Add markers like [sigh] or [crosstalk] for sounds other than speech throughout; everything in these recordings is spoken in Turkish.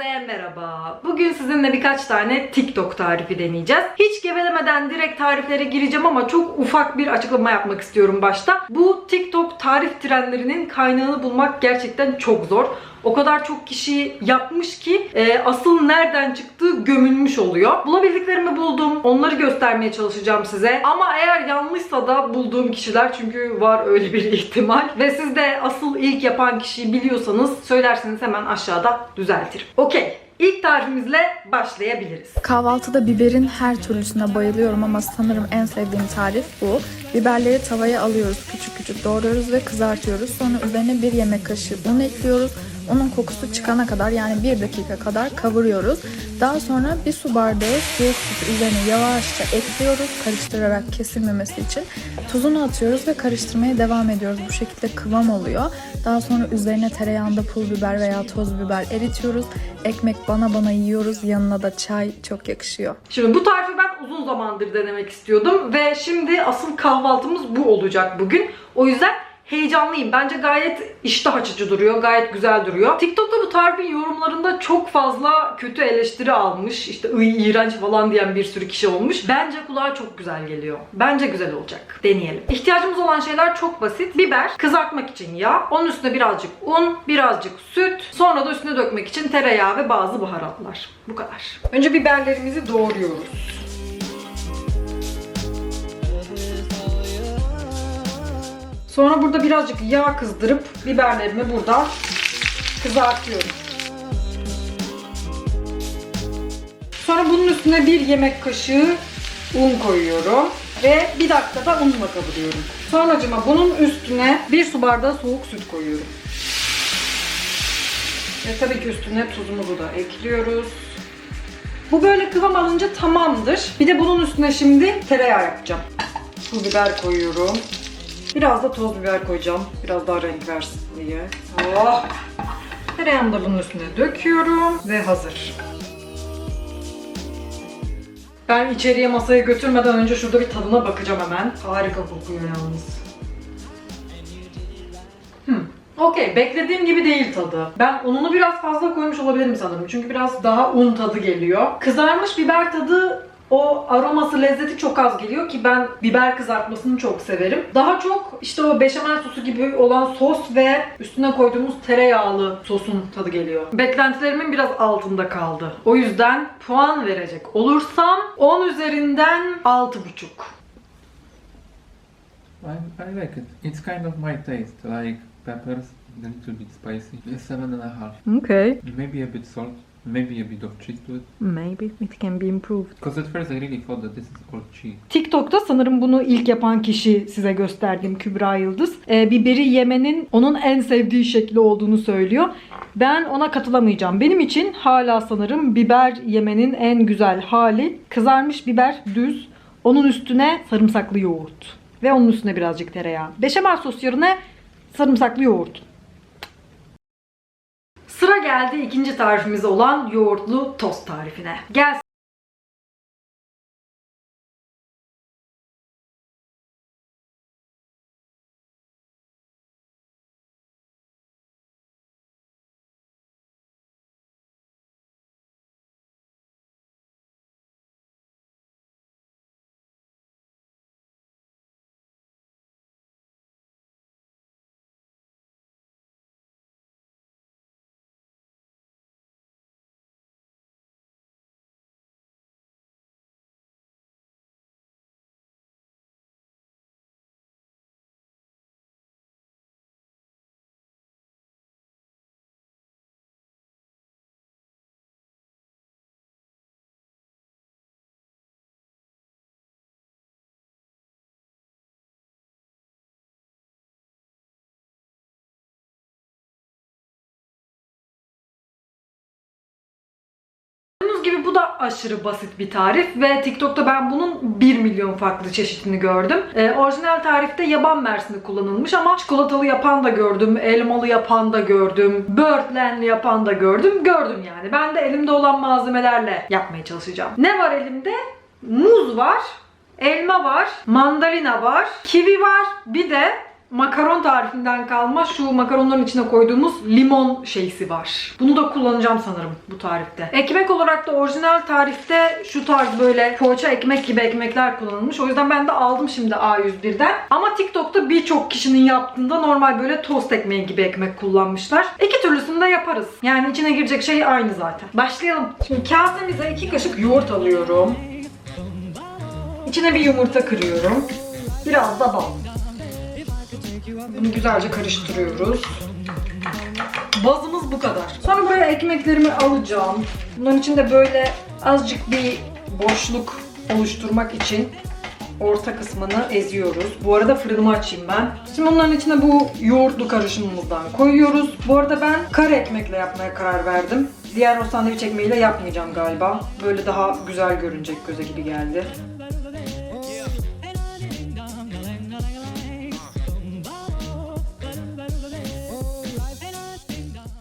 Herkese merhaba. Bugün sizinle birkaç tane TikTok tarifi deneyeceğiz. Hiç gevelemeden direkt tariflere gireceğim ama çok ufak bir açıklama yapmak istiyorum başta. Bu TikTok tarif trendlerinin kaynağını bulmak gerçekten çok zor. O kadar çok kişi yapmış ki e, asıl nereden çıktığı gömülmüş oluyor. Bulabildiklerimi buldum. Onları göstermeye çalışacağım size. Ama eğer yanlışsa da bulduğum kişiler çünkü var öyle bir [laughs] ihtimal. Ve siz de asıl ilk yapan kişiyi biliyorsanız söylerseniz hemen aşağıda düzeltirim. Okey. İlk tarifimizle başlayabiliriz. Kahvaltıda biberin her türlüsüne bayılıyorum ama sanırım en sevdiğim tarif bu. Biberleri tavaya alıyoruz, küçük küçük doğruyoruz ve kızartıyoruz. Sonra üzerine bir yemek kaşığı un ekliyoruz. Onun kokusu çıkana kadar yani bir dakika kadar kavuruyoruz. Daha sonra bir su bardağı soğuk sütü üzerine yavaşça ekliyoruz karıştırarak kesilmemesi için. Tuzunu atıyoruz ve karıştırmaya devam ediyoruz. Bu şekilde kıvam oluyor. Daha sonra üzerine tereyağında pul biber veya toz biber eritiyoruz. Ekmek bana bana yiyoruz. Yanına da çay çok yakışıyor. Şimdi bu tarifi ben uzun zamandır denemek istiyordum ve şimdi asıl kahvaltımız bu olacak bugün. O yüzden heyecanlıyım. Bence gayet iştah açıcı duruyor. Gayet güzel duruyor. TikTok'ta bu tarifin yorumlarında çok fazla kötü eleştiri almış. İşte iğrenç falan diyen bir sürü kişi olmuş. Bence kulağa çok güzel geliyor. Bence güzel olacak. Deneyelim. İhtiyacımız olan şeyler çok basit. Biber, kızartmak için yağ, onun üstüne birazcık un, birazcık süt, sonra da üstüne dökmek için tereyağı ve bazı baharatlar. Bu kadar. Önce biberlerimizi doğruyoruz. Sonra burada birazcık yağ kızdırıp biberlerimi burada kızartıyorum. Sonra bunun üstüne bir yemek kaşığı un koyuyorum ve bir dakikada unla kavuruyorum. Sonracıma bunun üstüne bir su bardağı soğuk süt koyuyorum. Ve tabii ki üstüne tuzumuzu da ekliyoruz. Bu böyle kıvam alınca tamamdır. Bir de bunun üstüne şimdi tereyağı yapacağım. Pul biber koyuyorum. Biraz da toz biber koyacağım. Biraz daha renk versin diye. Oh! Tereyağımı da bunun üstüne döküyorum ve hazır. Ben içeriye masaya götürmeden önce şurada bir tadına bakacağım hemen. Harika kokuyor yalnız. Hmm. Okey, beklediğim gibi değil tadı. Ben ununu biraz fazla koymuş olabilirim sanırım. Çünkü biraz daha un tadı geliyor. Kızarmış biber tadı o aroması, lezzeti çok az geliyor ki ben biber kızartmasını çok severim. Daha çok işte o beşamel sosu gibi olan sos ve üstüne koyduğumuz tereyağlı sosun tadı geliyor. Beklentilerimin biraz altında kaldı. O yüzden puan verecek olursam 10 üzerinden 6,5. I, I like it. It's kind of my taste, like peppers, a little bit spicy. Seven and a half. Okay. Maybe a bit salt, maybe a bit of cheese to it. Maybe it can be improved. Because at first I really thought that this is all cheese. TikTok'ta sanırım bunu ilk yapan kişi size gösterdiğim Kübra Yıldız. Ee, biberi yemenin onun en sevdiği şekli olduğunu söylüyor. Ben ona katılamayacağım. Benim için hala sanırım biber yemenin en güzel hali kızarmış biber düz. Onun üstüne sarımsaklı yoğurt. Ve onun üstüne birazcık tereyağı. Beşamel sos yerine sarımsaklı yoğurt. Sıra geldi ikinci tarifimiz olan yoğurtlu tost tarifine. Gel Gördüğünüz gibi bu da aşırı basit bir tarif ve TikTok'ta ben bunun 1 milyon farklı çeşitini gördüm. Ee, orijinal tarifte yaban mersini kullanılmış ama çikolatalı yapan da gördüm, elmalı yapan da gördüm, böğürtlenli yapan da gördüm. Gördüm yani. Ben de elimde olan malzemelerle yapmaya çalışacağım. Ne var elimde? Muz var, elma var, mandalina var, kivi var, bir de makaron tarifinden kalma şu makaronların içine koyduğumuz limon şeysi var. Bunu da kullanacağım sanırım bu tarifte. Ekmek olarak da orijinal tarifte şu tarz böyle poğaça ekmek gibi ekmekler kullanılmış. O yüzden ben de aldım şimdi A101'den. Ama TikTok'ta birçok kişinin yaptığında normal böyle tost ekmeği gibi ekmek kullanmışlar. İki türlüsünü de yaparız. Yani içine girecek şey aynı zaten. Başlayalım. Şimdi kasemize iki kaşık yoğurt alıyorum. İçine bir yumurta kırıyorum. Biraz da bal. Bunu güzelce karıştırıyoruz. Bazımız bu kadar. Sonra buraya ekmeklerimi alacağım. Bunların içinde böyle azıcık bir boşluk oluşturmak için orta kısmını eziyoruz. Bu arada fırınımı açayım ben. Şimdi bunların içine bu yoğurtlu karışımımızdan koyuyoruz. Bu arada ben kare ekmekle yapmaya karar verdim. Diğer o sandviç ekmeğiyle yapmayacağım galiba. Böyle daha güzel görünecek göze gibi geldi.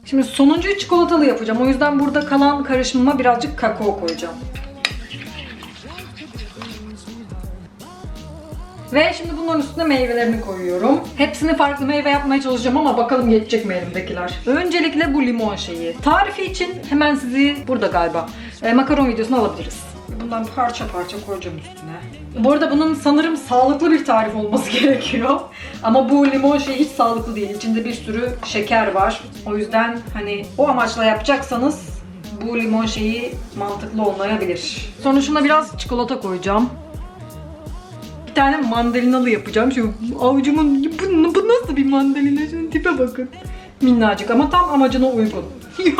Şimdi sonuncuyu çikolatalı yapacağım. O yüzden burada kalan karışımıma birazcık kakao koyacağım. Ve şimdi bunların üstüne meyvelerini koyuyorum. Hepsini farklı meyve yapmaya çalışacağım ama bakalım geçecek mi elimdekiler. Öncelikle bu limon şeyi. Tarifi için hemen sizi burada galiba e, makaron videosunu alabiliriz. Bundan parça parça koyacağım üstüne. Bu arada bunun sanırım sağlıklı bir tarif olması [laughs] gerekiyor. Ama bu limon şeyi hiç sağlıklı değil. İçinde bir sürü şeker var. O yüzden hani o amaçla yapacaksanız bu limon şeyi mantıklı olmayabilir. Sonra şuna biraz çikolata koyacağım. Bir tane mandalinalı yapacağım. Şu avucumun bu, bu nasıl bir mandalina? Şunun tipe bakın. Minnacık ama tam amacına uygun. [laughs]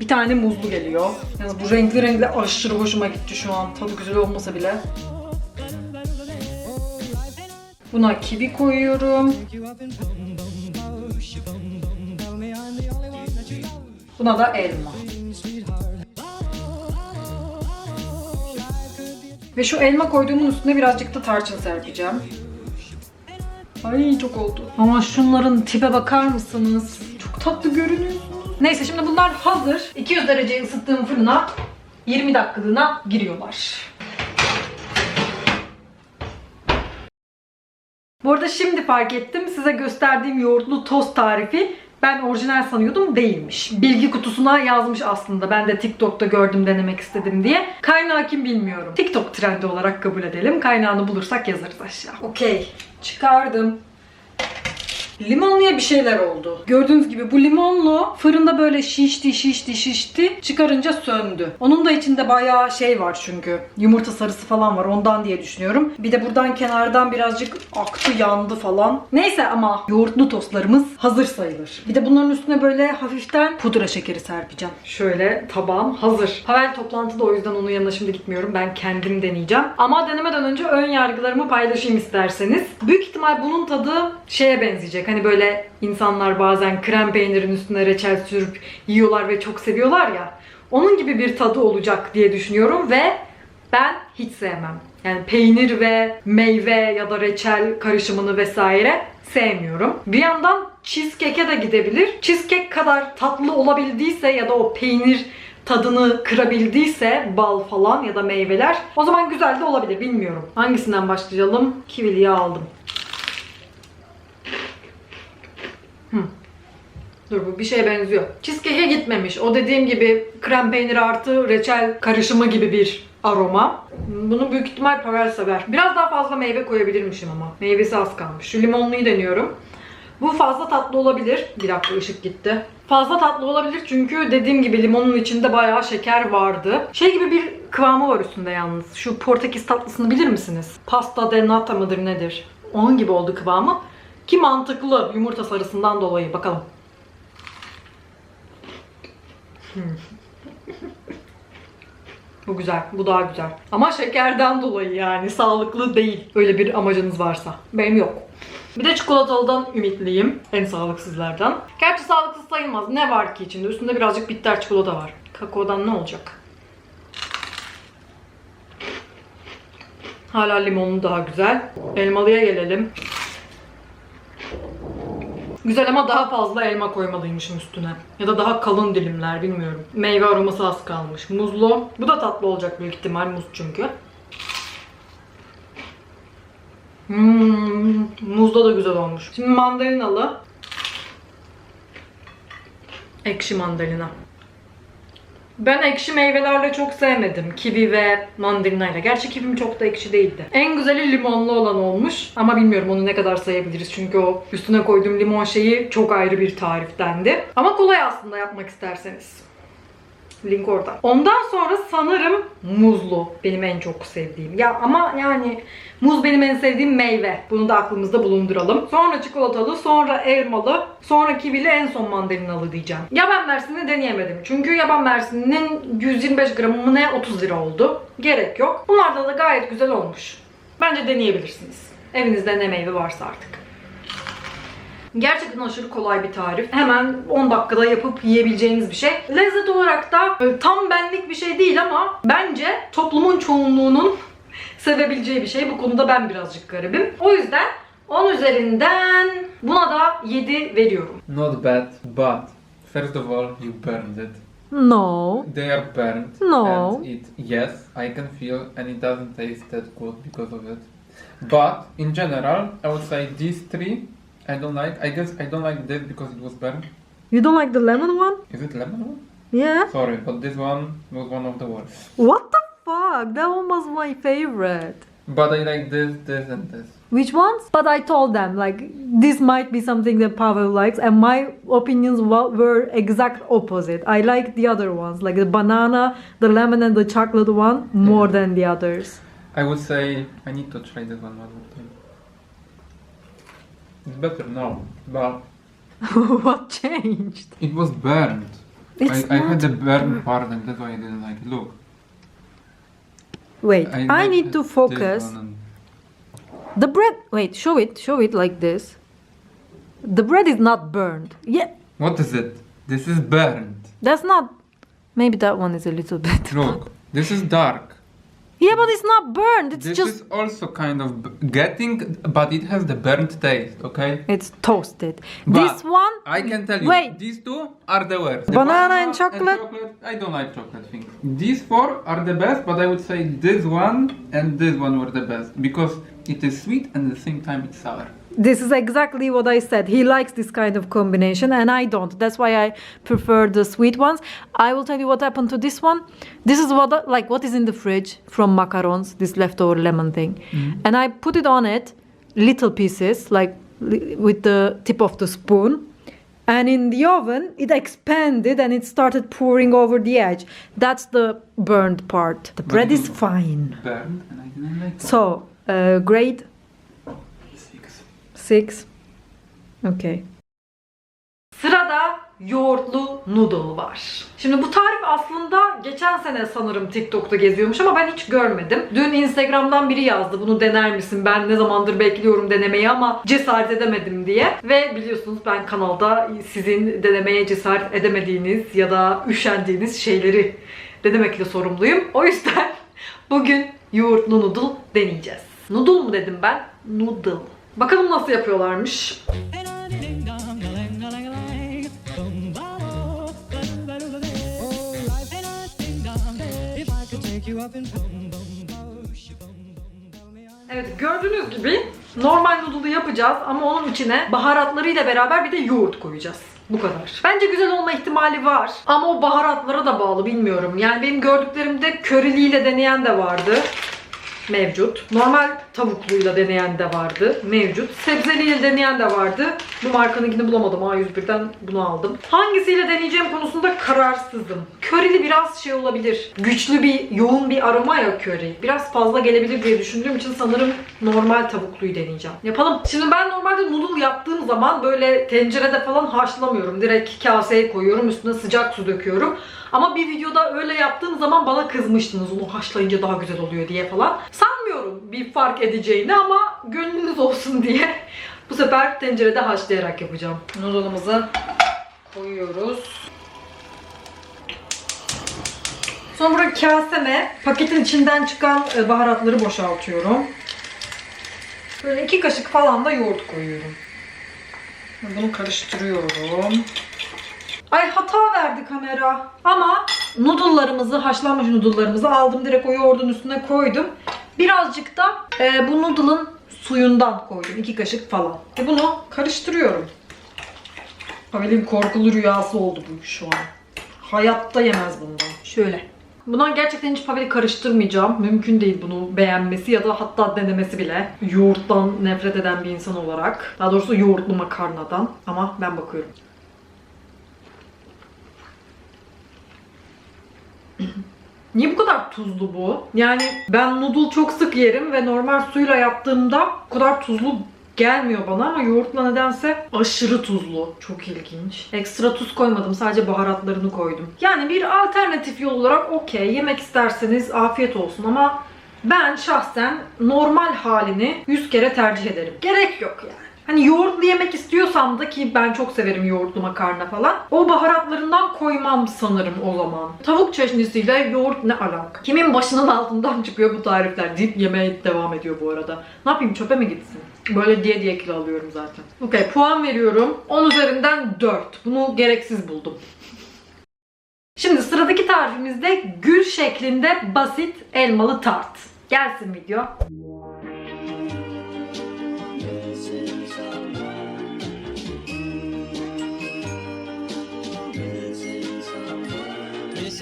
Bir tane muzlu geliyor. Yalnız bu renkli renkli aşırı hoşuma gitti şu an. Tadı güzel olmasa bile. Buna kivi koyuyorum. Buna da elma. Ve şu elma koyduğumun üstüne birazcık da tarçın serpeceğim. Ay çok oldu. Ama şunların tipe bakar mısınız? Çok tatlı görünüyorsunuz. Neyse şimdi bunlar hazır. 200 derece ısıttığım fırına 20 dakikalığına giriyorlar. Bu arada şimdi fark ettim. Size gösterdiğim yoğurtlu tost tarifi ben orijinal sanıyordum değilmiş. Bilgi kutusuna yazmış aslında. Ben de TikTok'ta gördüm denemek istedim diye. Kaynağı kim bilmiyorum. TikTok trendi olarak kabul edelim. Kaynağını bulursak yazarız aşağı. Okey. Çıkardım. Limonluya bir şeyler oldu. Gördüğünüz gibi bu limonlu fırında böyle şişti şişti şişti çıkarınca söndü. Onun da içinde bayağı şey var çünkü. Yumurta sarısı falan var ondan diye düşünüyorum. Bir de buradan kenardan birazcık aktı yandı falan. Neyse ama yoğurtlu tostlarımız hazır sayılır. Bir de bunların üstüne böyle hafiften pudra şekeri serpeceğim. Şöyle tabağım hazır. Pavel toplantıda o yüzden onun yanına şimdi gitmiyorum. Ben kendim deneyeceğim. Ama denemeden önce ön yargılarımı paylaşayım isterseniz. Büyük ihtimal bunun tadı şeye benzeyecek. Hani böyle insanlar bazen krem peynirin üstüne reçel sürüp yiyorlar ve çok seviyorlar ya. Onun gibi bir tadı olacak diye düşünüyorum ve ben hiç sevmem. Yani peynir ve meyve ya da reçel karışımını vesaire sevmiyorum. Bir yandan cheesecake'e de gidebilir. Cheesecake kadar tatlı olabildiyse ya da o peynir tadını kırabildiyse bal falan ya da meyveler o zaman güzel de olabilir bilmiyorum. Hangisinden başlayalım? Kiviliyi aldım. Dur bu bir şeye benziyor. Cheesecake'e gitmemiş. O dediğim gibi krem peyniri artı reçel karışımı gibi bir aroma. Bunu büyük ihtimal Pavel sever. Biraz daha fazla meyve koyabilirmişim ama. Meyvesi az kalmış. Şu limonluyu deniyorum. Bu fazla tatlı olabilir. Bir dakika ışık gitti. Fazla tatlı olabilir çünkü dediğim gibi limonun içinde bayağı şeker vardı. Şey gibi bir kıvamı var üstünde yalnız. Şu Portekiz tatlısını bilir misiniz? Pasta de nata mıdır nedir? Onun gibi oldu kıvamı. Ki mantıklı yumurta sarısından dolayı. Bakalım. Bu güzel. Bu daha güzel. Ama şekerden dolayı yani. Sağlıklı değil. Öyle bir amacınız varsa. Benim yok. Bir de çikolatalıdan ümitliyim. En sağlıksızlardan. Gerçi sağlıksız sayılmaz. Ne var ki içinde? Üstünde birazcık bitter çikolata var. Kakaodan ne olacak? Hala limonlu daha güzel. Elmalıya gelelim. Güzel ama daha fazla elma koymalıymışım üstüne. Ya da daha kalın dilimler bilmiyorum. Meyve aroması az kalmış. Muzlu. Bu da tatlı olacak büyük ihtimal muz çünkü. Hmm, muzda da güzel olmuş. Şimdi mandalinalı. Ekşi mandalina. Ben ekşi meyvelerle çok sevmedim. Kivi ve mandalinayla. Gerçi kivim çok da ekşi değildi. En güzeli limonlu olan olmuş. Ama bilmiyorum onu ne kadar sayabiliriz. Çünkü o üstüne koyduğum limon şeyi çok ayrı bir tariftendi. Ama kolay aslında yapmak isterseniz. Link orada. Ondan sonra sanırım muzlu benim en çok sevdiğim. Ya ama yani muz benim en sevdiğim meyve. Bunu da aklımızda bulunduralım. Sonra çikolatalı, sonra elmalı, sonra kivili, en son mandalinalı diyeceğim. Yaban mersini deneyemedim. Çünkü yaban mersinin 125 gramı mı ne 30 lira oldu. Gerek yok. Bunlarda da gayet güzel olmuş. Bence deneyebilirsiniz. Evinizde ne meyve varsa artık. Gerçekten aşırı kolay bir tarif. Hemen 10 dakikada yapıp yiyebileceğiniz bir şey. Lezzet olarak da e, tam benlik bir şey değil ama bence toplumun çoğunluğunun [laughs] sevebileceği bir şey. Bu konuda ben birazcık garibim. O yüzden 10 üzerinden buna da 7 veriyorum. Not bad, but first of all, you burned it. No. They are burnt. No. And it, yes, I can feel, and it doesn't taste that good because of it. But in general, I would say these three, I don't like. I guess I don't like this because it was burnt. You don't like the lemon one? Is it lemon one? Yeah. Sorry, but this one was one of the worst. What the fuck? That one was my favorite. But I like this, this, and this. Which ones? But I told them like this might be something that Pavel likes, and my opinions were exact opposite. I like the other ones, like the banana, the lemon, and the chocolate one more mm-hmm. than the others. I would say I need to try this one one more time. It's better now, but [laughs] what changed? it was burned. It's I, I not had the burned part, and that's why I didn't like it. Look. Wait, I, like need to focus. and- The bread. Wait, show it. Show it like this. The bread is not burned. Yeah, What is it? This is burned. that's not. Maybe that one is a little [laughs] bit. Look, this is dark. Yeah, but it's not burned. It's this just. is also kind of getting, but it has the burnt taste. Okay. It's toasted. But this one. I can tell you, Wait. these two are the worst. The Banana and chocolate? I don't like chocolate things. These four are the best, but I would say this one and this one were the best because it is sweet and at the same time it's sour. This is exactly what I said. He likes this kind of combination, and I don't. That's why I prefer the sweet ones. I will tell you what happened to this one. This is what like what is in the fridge from macarons, this leftover lemon thing, and I put it on it, little pieces like li- with the tip of the spoon. And in the oven, it expanded and it started pouring over the edge. That's the burned part. The bread is fine. Burned, and I didn't like it. So, uh, grade Six. Okay. Sırada yoğurtlu noodle var. Şimdi bu tarif aslında geçen sene sanırım TikTok'ta geziyormuş ama ben hiç görmedim. Dün Instagram'dan biri yazdı bunu dener misin? Ben ne zamandır bekliyorum denemeyi ama cesaret edemedim diye. Ve biliyorsunuz ben kanalda sizin denemeye cesaret edemediğiniz ya da üşendiğiniz şeyleri denemekle sorumluyum. O yüzden [laughs] bugün yoğurtlu noodle deneyeceğiz. Noodle mu dedim ben? Noodle. Bakalım nasıl yapıyorlarmış. Evet gördüğünüz gibi normal noodle'ı yapacağız ama onun içine baharatlarıyla beraber bir de yoğurt koyacağız. Bu kadar. Bence güzel olma ihtimali var. Ama o baharatlara da bağlı bilmiyorum. Yani benim gördüklerimde köriliyle deneyen de vardı. Mevcut. Normal tavukluyla deneyen de vardı. Mevcut. Sebzeliyle deneyen de vardı. Bu markanınkini bulamadım. A101'den bunu aldım. Hangisiyle deneyeceğim konusunda kararsızım. Körili biraz şey olabilir. Güçlü bir, yoğun bir aroma ya köri. Biraz fazla gelebilir diye düşündüğüm için sanırım normal tavukluyu deneyeceğim. Yapalım. Şimdi ben normalde noodle yaptığım zaman böyle tencerede falan haşlamıyorum. Direkt kaseye koyuyorum. Üstüne sıcak su döküyorum. Ama bir videoda öyle yaptığım zaman bana kızmıştınız onu haşlayınca daha güzel oluyor diye falan. Sanmıyorum bir fark edeceğini ama gönlünüz olsun diye bu sefer tencerede haşlayarak yapacağım. Noodle'ımızı koyuyoruz. Sonra kaseme paketin içinden çıkan e, baharatları boşaltıyorum. Böyle iki kaşık falan da yoğurt koyuyorum. Bunu karıştırıyorum. Ay hata verdi kamera. Ama noodle'larımızı, haşlanmış noodle'larımızı aldım. Direkt o yoğurdun üstüne koydum. Birazcık da e, bu noodle'ın suyundan koydum. iki kaşık falan. E bunu karıştırıyorum. Pavel'in korkulu rüyası oldu bu şu an. Hayatta yemez bundan. Şöyle. Bundan gerçekten hiç Pavel'i karıştırmayacağım. Mümkün değil bunu beğenmesi ya da hatta denemesi bile. Yoğurttan nefret eden bir insan olarak. Daha doğrusu yoğurtlu makarnadan. Ama ben bakıyorum. Niye bu kadar tuzlu bu? Yani ben noodle çok sık yerim ve normal suyla yaptığımda bu kadar tuzlu gelmiyor bana ama yoğurtla nedense aşırı tuzlu. Çok ilginç. Ekstra tuz koymadım. Sadece baharatlarını koydum. Yani bir alternatif yol olarak okey. Yemek isterseniz afiyet olsun ama ben şahsen normal halini 100 kere tercih ederim. Gerek yok yani. Hani yoğurtlu yemek istiyorsam da ki ben çok severim yoğurtlu makarna falan. O baharatlarından koymam sanırım o zaman. Tavuk çeşnisiyle yoğurt ne alaka? Kimin başının altından çıkıyor bu tarifler deyip yemeye devam ediyor bu arada. Ne yapayım çöpe mi gitsin? Böyle diye diye kilo alıyorum zaten. Okey puan veriyorum. 10 üzerinden 4. Bunu gereksiz buldum. Şimdi sıradaki tarifimizde gül şeklinde basit elmalı tart. Gelsin video.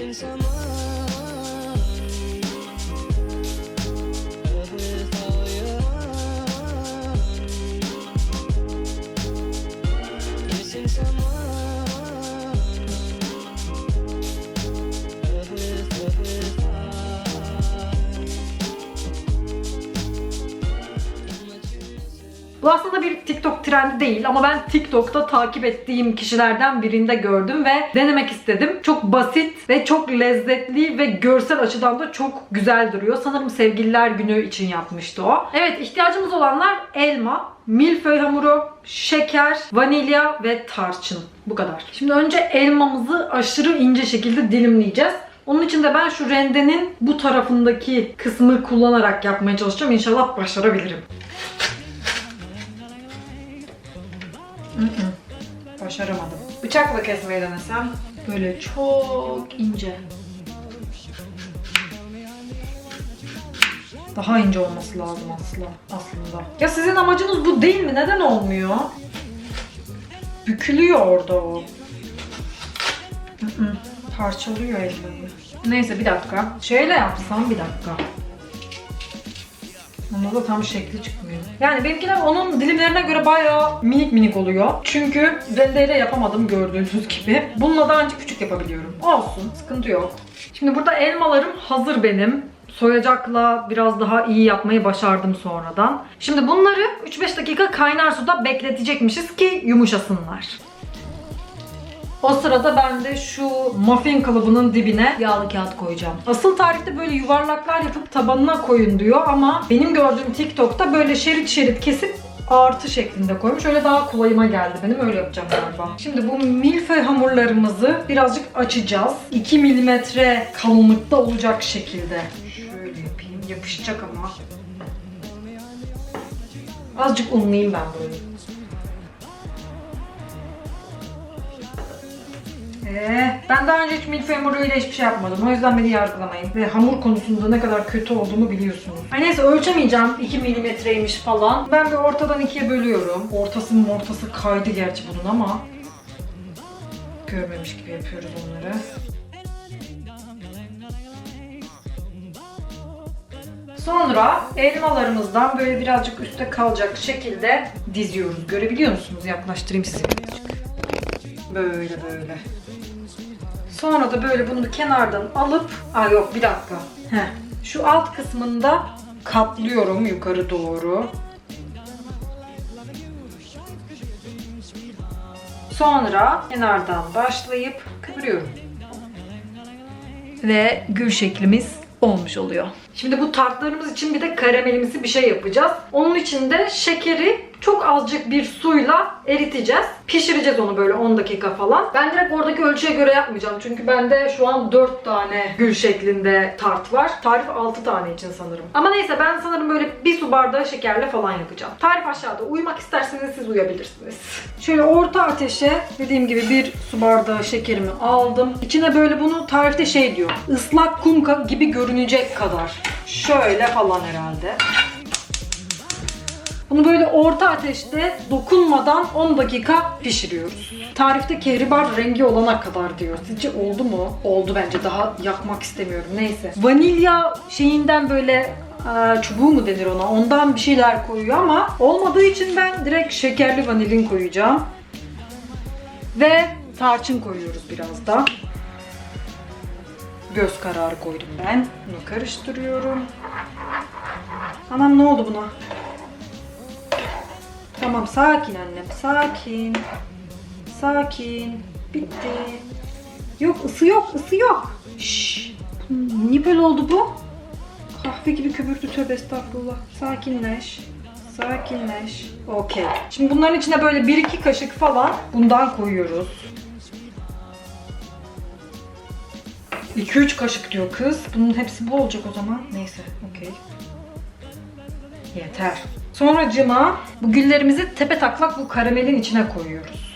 since I'm Bu aslında bir TikTok trendi değil ama ben TikTok'ta takip ettiğim kişilerden birinde gördüm ve denemek istedim. Çok basit ve çok lezzetli ve görsel açıdan da çok güzel duruyor. Sanırım sevgililer günü için yapmıştı o. Evet ihtiyacımız olanlar elma, milföy hamuru, şeker, vanilya ve tarçın. Bu kadar. Şimdi önce elmamızı aşırı ince şekilde dilimleyeceğiz. Onun için de ben şu rendenin bu tarafındaki kısmı kullanarak yapmaya çalışacağım. İnşallah başarabilirim. Başaramadım. Bıçakla kesmeyi denesem böyle çok ince. Daha ince olması lazım aslında. aslında. Ya sizin amacınız bu değil mi? Neden olmuyor? Bükülüyor orada o. Parçalıyor elmayı. Neyse bir dakika. Şeyle yapsam bir dakika. Onda da tam şekli çıkmıyor. Yani benimkiler onun dilimlerine göre bayağı minik minik oluyor. Çünkü rendeyle yapamadım gördüğünüz gibi. Bununla da ancak küçük yapabiliyorum. Olsun, sıkıntı yok. Şimdi burada elmalarım hazır benim. Soyacakla biraz daha iyi yapmayı başardım sonradan. Şimdi bunları 3-5 dakika kaynar suda bekletecekmişiz ki yumuşasınlar. O sırada ben de şu muffin kalıbının dibine yağlı kağıt koyacağım. Asıl tarifte böyle yuvarlaklar yapıp tabanına koyun diyor ama benim gördüğüm TikTok'ta böyle şerit şerit kesip artı şeklinde koymuş. Öyle daha kolayıma geldi benim. Öyle yapacağım galiba. Şimdi bu milföy hamurlarımızı birazcık açacağız. 2 milimetre kalınlıkta olacak şekilde. Şöyle yapayım. Yapışacak ama. Azıcık unlayayım ben böyle. Ee, ben daha önce hiç milföy hamuruyla hiçbir şey yapmadım. O yüzden beni yargılamayın. Ve hamur konusunda ne kadar kötü olduğumu biliyorsunuz. Ay neyse ölçemeyeceğim. 2 milimetreymiş falan. Ben bir ortadan ikiye bölüyorum. Ortası ortası kaydı gerçi bunun ama. Görmemiş gibi yapıyoruz onları. Sonra elmalarımızdan böyle birazcık üstte kalacak şekilde diziyoruz. Görebiliyor musunuz? Yaklaştırayım size birazcık. Böyle böyle. Sonra da böyle bunu kenardan alıp, aa yok bir dakika. Heh. Şu alt kısmında katlıyorum yukarı doğru. Sonra kenardan başlayıp kıvırıyorum. Ve gül şeklimiz olmuş oluyor. Şimdi bu tartlarımız için bir de karamelimizi bir şey yapacağız. Onun için de şekeri çok azıcık bir suyla eriteceğiz. Pişireceğiz onu böyle 10 dakika falan. Ben direkt oradaki ölçüye göre yapmayacağım. Çünkü bende şu an 4 tane gül şeklinde tart var. Tarif 6 tane için sanırım. Ama neyse ben sanırım böyle bir su bardağı şekerle falan yapacağım. Tarif aşağıda. Uyumak isterseniz siz uyabilirsiniz. Şöyle orta ateşe dediğim gibi bir su bardağı şekerimi aldım. İçine böyle bunu tarifte şey diyor. Islak kum gibi görünecek kadar. Şöyle falan herhalde. Bunu böyle orta ateşte dokunmadan 10 dakika pişiriyoruz. Tarifte kehribar rengi olana kadar diyor. Sizce oldu mu? Oldu bence. Daha yakmak istemiyorum. Neyse. Vanilya şeyinden böyle e, çubuğu mu denir ona? Ondan bir şeyler koyuyor ama olmadığı için ben direkt şekerli vanilin koyacağım. Ve tarçın koyuyoruz biraz da. Göz kararı koydum ben. Bunu karıştırıyorum. Anam ne oldu buna? Tamam sakin annem sakin. Sakin. Bitti. Yok ısı yok ısı yok. Şşş. Niye böyle oldu bu? Kahve gibi köpürdü tövbe estağfurullah. Sakinleş. Sakinleş. Okey. Şimdi bunların içine böyle 1-2 kaşık falan bundan koyuyoruz. 2-3 kaşık diyor kız. Bunun hepsi bu olacak o zaman. Neyse, okey. Yeter. Sonra cıma bu güllerimizi tepe taklak bu karamelin içine koyuyoruz.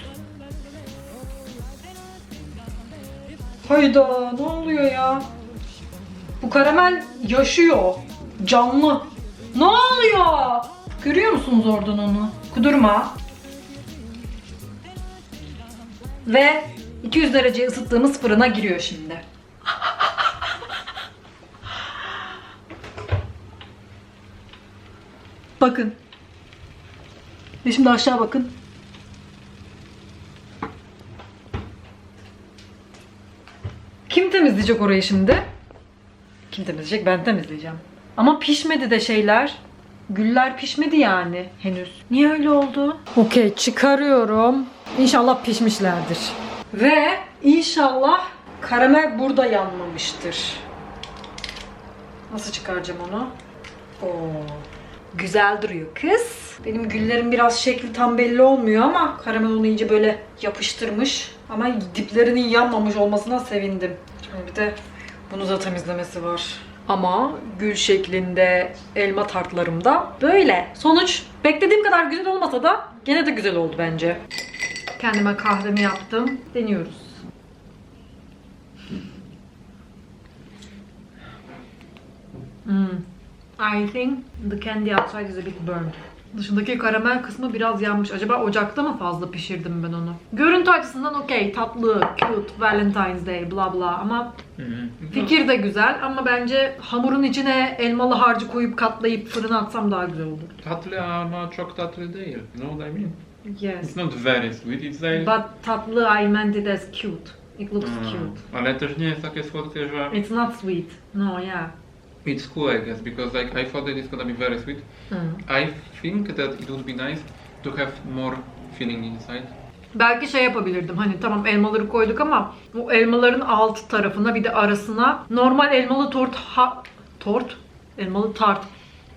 Hayda ne oluyor ya? Bu karamel yaşıyor. Canlı. Ne oluyor? Görüyor musunuz oradan onu? Kudurma. Ve 200 derece ısıttığımız fırına giriyor şimdi. Bakın. Ve şimdi aşağı bakın. Kim temizleyecek orayı şimdi? Kim temizleyecek? Ben temizleyeceğim. Ama pişmedi de şeyler. Güller pişmedi yani henüz. Niye öyle oldu? Okey çıkarıyorum. İnşallah pişmişlerdir. Ve inşallah karamel burada yanmamıştır. Nasıl çıkaracağım onu? Oo. Güzel duruyor kız. Benim güllerim biraz şekli tam belli olmuyor ama karamel onu iyice böyle yapıştırmış. Ama diplerinin yanmamış olmasına sevindim. Şimdi bir de bunu da temizlemesi var. Ama gül şeklinde elma tartlarım da böyle. Sonuç beklediğim kadar güzel olmasa da gene de güzel oldu bence. Kendime kahvemi yaptım. Deniyoruz. Mm. I think the candy outside is a bit burned. Dışındaki karamel kısmı biraz yanmış. Acaba ocakta mı fazla pişirdim ben onu? Görüntü açısından okey, tatlı, cute, Valentine's Day, bla bla ama fikir de güzel ama bence hamurun içine elmalı harcı koyup katlayıp fırına atsam daha güzel olur. Tatlı ama çok tatlı değil. You know what I mean? Yes. It's not very sweet, it's like... But tatlı I meant it as cute. It looks Mm, cute. ale też nie jest takie słodkie, że... It's not sweet. No, yeah. It's cool, I guess, because like I thought that it's gonna be very sweet. Mm. I think that it would be nice to have more filling inside. Belki şey yapabilirdim hani tamam elmaları koyduk ama o elmaların alt tarafına bir de arasına normal elmalı tort ha, tort elmalı tart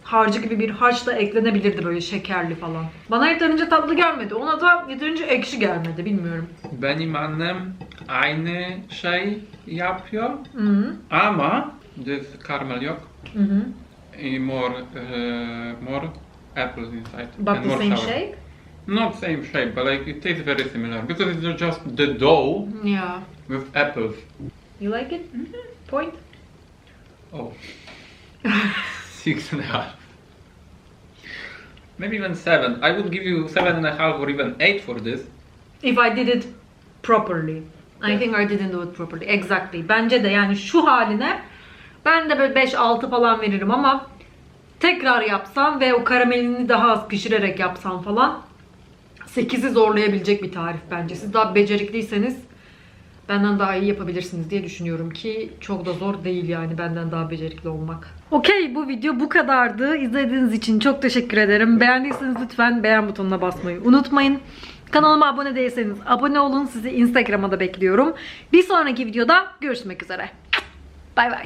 harcı gibi bir harç da eklenebilirdi böyle şekerli falan. Bana yeterince tatlı gelmedi. Ona da yeterince ekşi gelmedi bilmiyorum. Benim annem aynı şey yapıyor Hı -hı. ama this caramel yolk -hı. i more uh, more apples inside But and the more same sour. shape? Not same shape, but like it tastes very similar because it's just the dough Yeah. with apples. You like it? Point? Oh, [laughs] six and a half. Maybe even seven. I would give you seven and a half or even eight for this. If I did it properly. I think I didn't do it properly. Exactly. Bence de yani şu haline ben de böyle 5-6 falan veririm ama tekrar yapsam ve o karamelini daha az pişirerek yapsam falan 8'i zorlayabilecek bir tarif bence. Siz daha becerikliyseniz benden daha iyi yapabilirsiniz diye düşünüyorum ki çok da zor değil yani benden daha becerikli olmak. Okey bu video bu kadardı. İzlediğiniz için çok teşekkür ederim. Beğendiyseniz lütfen beğen butonuna basmayı unutmayın. Kanalıma abone değilseniz abone olun. Sizi Instagram'a da bekliyorum. Bir sonraki videoda görüşmek üzere. Bay bay.